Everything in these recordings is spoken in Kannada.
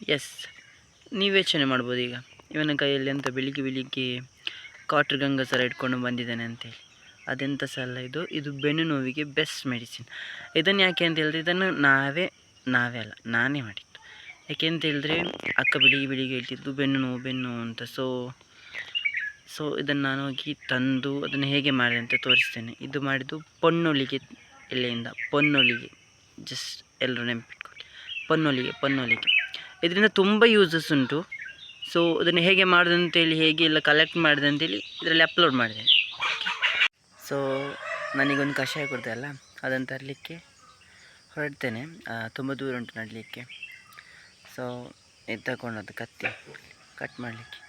ಎಸ್ ನೀವು ಯೋಚನೆ ಮಾಡ್ಬೋದು ಈಗ. ಇವನ ಕೈಯಲ್ಲಿ ಅಂತ ಬೆಳಿಗ್ಗೆ ಬೆಳಿಗ್ಗೆ ಕಾಟ್ರ್ ಗಂಗ ಸರ ಇಟ್ಕೊಂಡು ಬಂದಿದ್ದಾನೆ ಅಂತೇಳಿ ಅದೆಂತ ಸಲ ಇದು? ಇದು ಬೆನ್ನು ನೋವಿಗೆ ಬೆಸ್ಟ್ ಮೆಡಿಸಿನ್ ಇದನ್ನು ಯಾಕೆ ಅಂತ ಹೇಳಿದ್ರೆ ಇದನ್ನು ನಾವೇ ನಾವೇ ಅಲ್ಲ, ನಾನೇ ಮಾಡಿದ್ದು. ಯಾಕೆ ಅಂತ ಹೇಳಿದ್ರೆ ಅಕ್ಕ ಬೆಳಿಗ್ಗೆ ಬೆಳಿಗ್ಗೆ ಹೇಳ್ತಿದ್ದು ಬೆನ್ನು ನೋವು ಬೆನ್ನು ನೋವು ಅಂತ. ಸೊ ಸೊ ಇದನ್ನು ನಾನು ಹೋಗಿ ತಂದು ಅದನ್ನು ಹೇಗೆ ಮಾಡಿದೆ ಅಂತ ತೋರಿಸ್ತೇನೆ. ಇದು ಮಾಡಿದ್ದು ಪೊನ್ನೊಲಿಗೆ ಎಲೆಯಿಂದ, ಪೊನ್ನೊಲಿಗೆ ಜಸ್ಟ್ ಎಲ್ಲರೂ ನೆನಪಿಟ್ಕೊಳ್ಳಿ. ಪೊನ್ನೊಲಿಗೆ ಪೊನ್ನೊಲಿಗೆ. ಇದರಿಂದ ತುಂಬ ಯೂಸಸ್ ಉಂಟು. ಸೊ ಅದನ್ನು ಹೇಗೆ ಮಾಡಿದೆ ಅಂತೇಳಿ, ಹೇಗೆ ಎಲ್ಲ ಕಲೆಕ್ಟ್ ಮಾಡಿದೆ ಅಂತೇಳಿ ಇದರಲ್ಲಿ ಅಪ್ಲೋಡ್ ಮಾಡಿದ್ದೇನೆ. ಸೊ ನನಗೊಂದು ಕಷಾಯ ಕೊಡ್ತೆ ಅಲ್ಲ? ಅದನ್ನು ತರಲಿಕ್ಕೆ ಹೊರಡ್ತೇನೆ. ತುಂಬ ದೂರ ಉಂಟು ನಡಲಿಕ್ಕೆ. ಸೊ ಇದು ತಗೊಂಡದ್ದು ಕತ್ತಿ. ಕಟ್ ಮಾಡಲಿಕ್ಕೆ.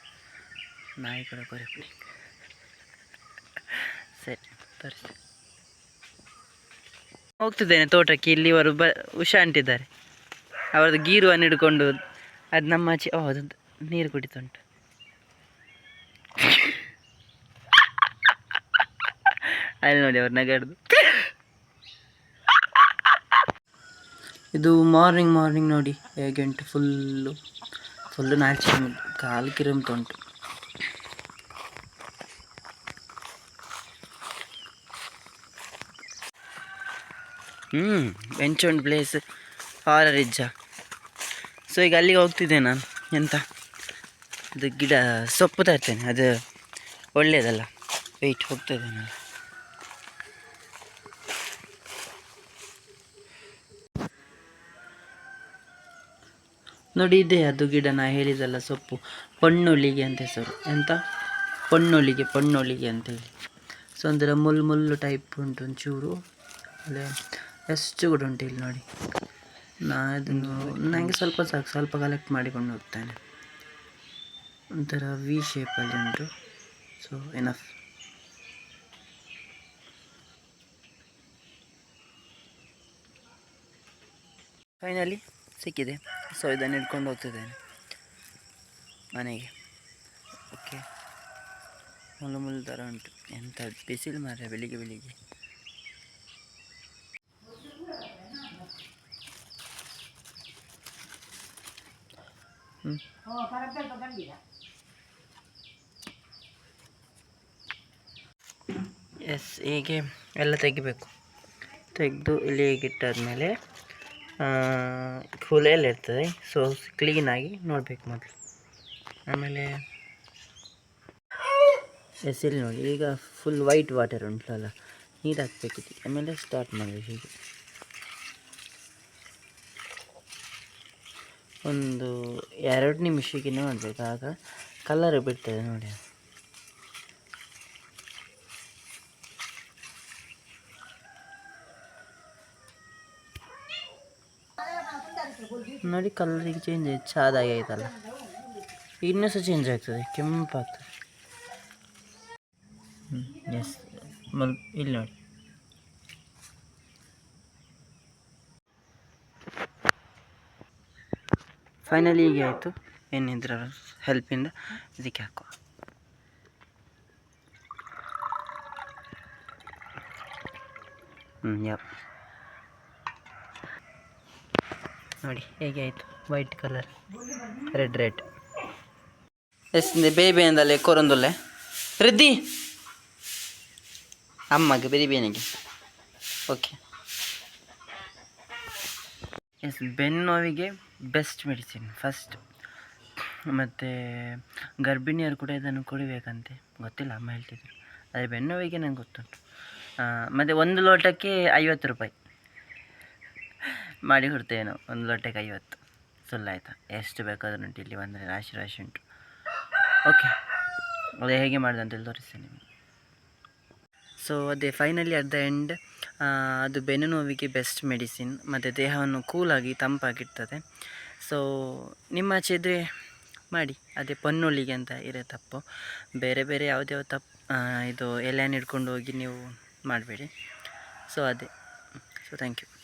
ನಾಯಿ ಕೂಡ ಕೊರೆ ಸರಿ, ತೋರಿಸಿ. ಹೋಗ್ತಿದ್ದೇನೆ ತೋಟಕ್ಕೆ. ಇಲ್ಲಿವರು ಬ, ಉಷಾ ಅಂಟಿದ್ದಾರೆ. ಅವರದ್ದು ಗೀರುವನ್ನು ಹಿಡ್ಕೊಂಡು ಅದು ನಮ್ಮ ಆಚೆ ಓ ಅದು ನೀರು ಕುಡಿತುಂಟು. ಅಲ್ಲಿ ನೋಡಿ ಅವ್ರು ನಗಾಡ್ದು. ಇದು ಮಾರ್ನಿಂಗ್ ಮಾರ್ನಿಂಗ್ ನೋಡಿ ಹೇಗೆ ಉಂಟು ಫುಲ್ಲು. ಫುಲ್ಲು ನಾಚಿ ಕಾಲು ಕಿರುಮ್ತ ಉಂಟು ಹ್ಞೂ ಬೆಂಚ್ ಒಂದು ಪ್ಲೇಸ್ ಹಾರರ್ ರಿಜ್ಜ. ಸೊ ಈಗ ಅಲ್ಲಿಗೆ ಹೋಗ್ತಿದ್ದೆ ನಾನು. ಎಂತ? ಅದು ಗಿಡ, ಸೊಪ್ಪು ತರ್ತೇನೆ. ಅದು ಒಳ್ಳೆಯದಲ್ಲ. ವೆಯ್ಟ್ ಹೋಗ್ತದೆ ನಾನು. ನೋಡಿ, ಇದೆ ಅದು ಗಿಡ, ನಾ ಹೇಳಿದಲ್ಲ ಸೊಪ್ಪು. ಪಣ್ಣುಳ್ಳಿಗೆ ಅಂತ ಹೆಸರು. ಎಂತ? ಪಣ್ಣುಳ್ಳಿಗೆ ಪಣ್ಣುಳ್ಳಿಗೆ ಅಂತೇಳಿ ಸೊ ಅಂದರೆ ಮುಲ್ಲು ಮುಲ್ಲು ಟೈಪ್ ಉಂಟು ಒಂಚೂರು. ಅದೇ ಎಷ್ಟು ಕೂಡ ಉಂಟು ಇಲ್ಲಿ ನೋಡಿ. ನಾ ಅದನ್ನು ನನಗೆ ಸ್ವಲ್ಪ ಸಾಕು ಸ್ವಲ್ಪ ಕಲೆಕ್ಟ್ ಮಾಡಿಕೊಂಡು ಹೋಗ್ತೇನೆ. ಒಂಥರ ವಿ ಶೇಪಲ್ಲಿ ಉಂಟು. ಸೊ ಎನಫ್ ಫೈನಲಿ ಸಿಕ್ಕಿದೆ. ಸೊ ಇದನ್ನು ಇಟ್ಕೊಂಡು ಹೋಗ್ತಿದ್ದೇನೆ. ಮನೆಗೆ. ಓಕೆ ಮುಲು ಮುಲು ಥರ ಉಂಟು. ಎಂಥ ಬಿಸಿಲು ಮಾರ್ರೆ ಬೆಳಿಗ್ಗೆ ಬೆಳಿಗ್ಗೆ. ಎಸ್ ಹೀಗೆ ಎಲ್ಲ ತೆಗಿಬೇಕು. ತೆಗೆದು ಇಲ್ಲಿ ಇಟ್ಟಾದ್ಮೇಲೆ ಎಲ್ಲ ಇರ್ತದೆ ಸೊ ಕ್ಲೀನಾಗಿ ನೋಡಬೇಕು ಮೊದಲು. ಆಮೇಲೆ ಎಸ್ ಇಲ್ಲಿ ನೋಡಿ. ಈಗ ಫುಲ್ ವೈಟ್ ವಾಟರ್ ಉಂಟಲ್ಲ ನೀರು ಹಾಕ್ಬೇಕಿತ್ತು. ಆಮೇಲೆ ಸ್ಟಾರ್ಟ್ ಮಾಡಬೇಕು ಹೀಗೆ. ಒಂದು ಎರಡು ನಿಮಿಷಕ್ಕೆ ನೋಡಬೇಕು ಆಗ ಕಲರ್ ಬಿಡ್ತದೆ ನೋಡಿ. ನೋಡಿ ಕಲರಿಗೆ ಚೇಂಜ್ ಆಯ್ತು ಚಾದಾಗಿ ಆಯ್ತಲ್ಲ. ಇನ್ನೂ ಸಹ ಚೇಂಜ್ ಆಗ್ತದೆ, ಕೆಂಪಾಗ್ತದೆ. ಹ್ಞೂ ಎಸ್ ಮಲ್ ಇಲ್ಲಿ ನೋಡಿ. ಫೈನಲಿ ಹೀಗೆ ಆಯಿತು. ಏನಿದ್ರ ಹೆಲ್ಪಿಂದ ಇದಕ್ಕೆ ಹಾಕುವ. ಹ್ಞೂ ಯಾ ನೋಡಿ, ಹೇಗೆ ಆಯಿತು? White colour red red yes baby ಅಂದಲ್ಲೇ ಕೊರೊಂದುಲ್ಲೆ. ರಿದ್ದಿ! ಅಮ್ಮಗೆ ಬೇರೆ ಬೇನಿಗೆ ಓಕೆ ಎಸ್, ಬೆನ್ನು ನೋವಿಗೆ ಬೆಸ್ಟ್ ಮೆಡಿಸಿನ್ ಫಸ್ಟ್ ಮತ್ತು ಗರ್ಭಿಣಿಯರು ಕೂಡ ಇದನ್ನು ಕುಡಿಬೇಕಂತೆ. ಗೊತ್ತಿಲ್ಲ, ಅಮ್ಮ ಹೇಳ್ತಿದ್ರು. ಆದರೆ ಬೆನ್ನು ನೋವಿಗೆ ನಂಗೆ ಗೊತ್ತುಂಟು. ಮತ್ತು ಒಂದು ಲೋಟಕ್ಕೆ ಐವತ್ತು ರೂಪಾಯಿ. ಮಾಡಿ ಕೊಡ್ತೇವೆ ಒಂದು ಲೋಟಕ್ಕೆ ಐವತ್ತು. ಸುಳ್ಳಾಯ್ತಾ ಎಷ್ಟು ಬೇಕಾದ್ರೂ ಉಂಟು, ಇಲ್ಲಿ ಬಂದರೆ ರಾಶಿ ರಾಶಿ ಉಂಟು. ಓಕೆ ಅದೇ ಹೇಗೆ ಮಾಡಿದೆ ಅಂತೇಳಿ ತೋರಿಸ್ತೇನೆ ನಿಮಗೆ. ಸೊ ಅದೇ ಫೈನಲಿ ಅಟ್ ದ ಎಂಡ್ ಅದು ಬೆನ್ನು ನೋವಿಗೆ ಬೆಸ್ಟ್ ಮೆಡಿಸಿನ್ ಮತ್ತು ದೇಹವನ್ನು ಕೂಲಾಗಿ ತಂಪಾಗಿಡ್ತದೆ. ಸೊ ನಿಮ್ಮ ಆಚೆ ಇದ್ದರೆ ಮಾಡಿ. ಅದೇ ಪನ್ನೊಳ್ಳಿಗೆ ಅಂತ ಇರೋ ತಪ್ಪು. ಬೇರೆ ಬೇರೆ ಯಾವುದ್ಯಾವ ತಪ್ಪು ಇದು ಎಲೆಯನ್ನು ಹಿಡ್ಕೊಂಡು ಹೋಗಿ ನೀವು ಮಾಡಬೇಡಿ. ಸೊ ಅದೇ. So thank you